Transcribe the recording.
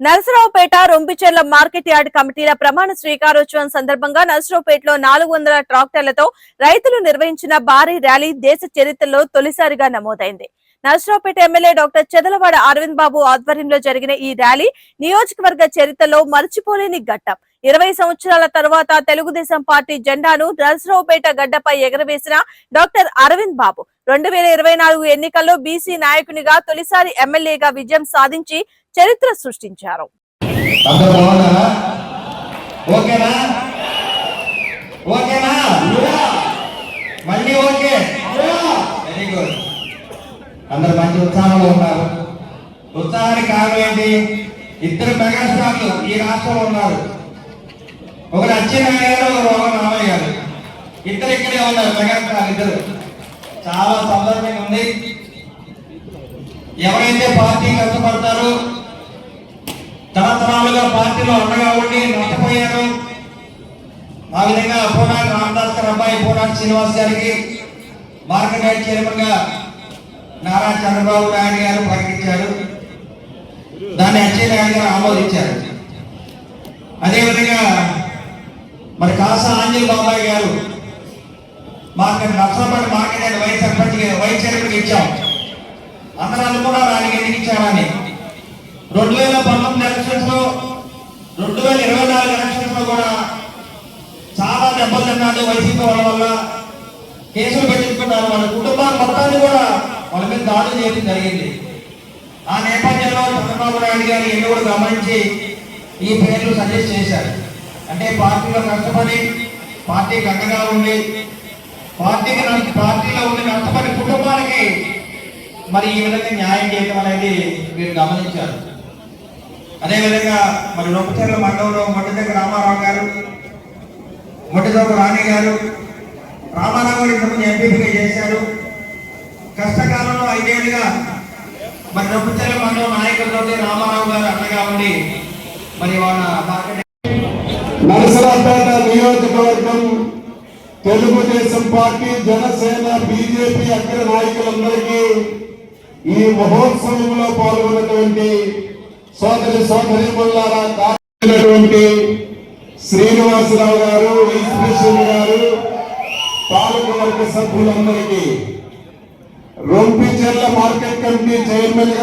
Narasaraopet Rompicherla market yard కమిటీల ప్రమాణ స్వీకారోత్సవం సందర్భంగా నరసరావుపేటలో నాలుగు వందల ట్రాక్టర్లతో రైతులు నిర్వహించిన భారీ ర్యాలీ దేశ చరిత్రలో తొలిసారిగా నమోదైంది. నరసరావుపేట ఎమ్మెల్యే డాక్టర్ చెదలవాడ అరవింద్ బాబు ఆధ్వర్యంలో జరిగిన ఈ ర్యాలీ నియోజకవర్గ చరిత్రలో మర్చిపోలేని ఘట్టం. ఇరవై సంవత్సరాల తర్వాత తెలుగుదేశం పార్టీ జెండాను నరసరావుపేట గడ్డపై ఎగరవేసిన డాక్టర్ అరవింద్ బాబు. రెండు వేల ఇరవై నాలుగు ఎన్నికల్లో బీసీ నాయకునిగా తొలిసారి ఎమ్మెల్యేగా విజయం సాధించి చరిత్ర సృష్టించారు. అందరు మంచి ఉత్సాహంలో ఉన్నారు. ఉత్సాహానికి కారణం ఏంటి? ఇద్దరు మెగాస్టార్లు ఈ రాష్ట్రంలో ఉన్నారు. సత్యనారాయణ గారు రోగం రామయ్య గారు. ఇద్దరు ఇక్కడే ఉన్నారు మెగాస్టార్ ఇద్దరు. చాలా సందర్భంగా ఉంది. ఎవరైతే పార్టీ కష్టపడతారో తరతరాలుగా పార్టీలో అండగా ఉండి నష్టపోయారు ఆ విధంగా పోనాటి రామదాస్ గారి అబ్బాయి పోనాటి శ్రీనివాస్ గారికి మార్కెట్ చైర్మన్గా నారా చంద్రబాబు నాయుడు గారు ప్రకటించారు. దాన్ని అచ్చయ్య నాయుడు గారు ఆమోదించారు. అదేవిధంగా మరి కాసా ఆంజల్ బాబాయ్ గారు market నష్టపడి market yard vice sarpanch vice chairman ఇచ్చాం. అందరూ అనుకున్నారు ఆయనకి ఎందుకు ఇచ్చామని. రెండు వేల పంతొమ్మిది ఎలక్షన్స్లో రెండు వేల ఇరవై నాలుగు ఎలక్షన్స్లో కూడా చాలా దెబ్బలు తిన్నాడు వైసీపీ వాళ్ళ వల్ల. కేసులు పెట్టించుకున్నారు. వాళ్ళ కుటుంబాన్ని మొత్తాన్ని కూడా వాళ్ళ మీద దాడులు చేయడం జరిగింది. ఆ నేపథ్యంలో చంద్రబాబు నాయుడు గారు ఎన్ని కూడా గమనించి ఈ పేర్లు సజెస్ట్ చేశారు. అంటే పార్టీలో కష్టపడి పార్టీకి అండగా ఉండి పార్టీకి పార్టీలో ఉండి నష్టపడి కుటుంబానికి మరి ఈ విధంగా న్యాయం చేయడం అనేది మీరు గమనించారు. అదేవిధంగా మరి రొప్పచర్ల మండలంలో మొట్టదగ్గ రామారావు గారు మొట్టదొక రాణి గారు రామారావు గారు ఇంతకుముందు ఎంపీపీగా చేశారు. కష్టకాలంలో ఐదేళ్ళుగా మరి రొప్పచర్ల మండలం నాయకులతో రామారావు గారు అండగా ఉండి మరి వాళ్ళ మార్కెట్ నియోజకవర్గం తెలుగుదేశం పార్టీ జనసేన బీజేపీ అగ్ర నాయకులందరికీ ఈ మహోత్సవంలో పాల్గొన్నటువంటి సోదరి సోదరి మల్లారా శ్రీనివాసరావు గారు వైస్ గారు గారు పాలకవర్గ సభ్యులందరికీ. Rompicherla market committee chairman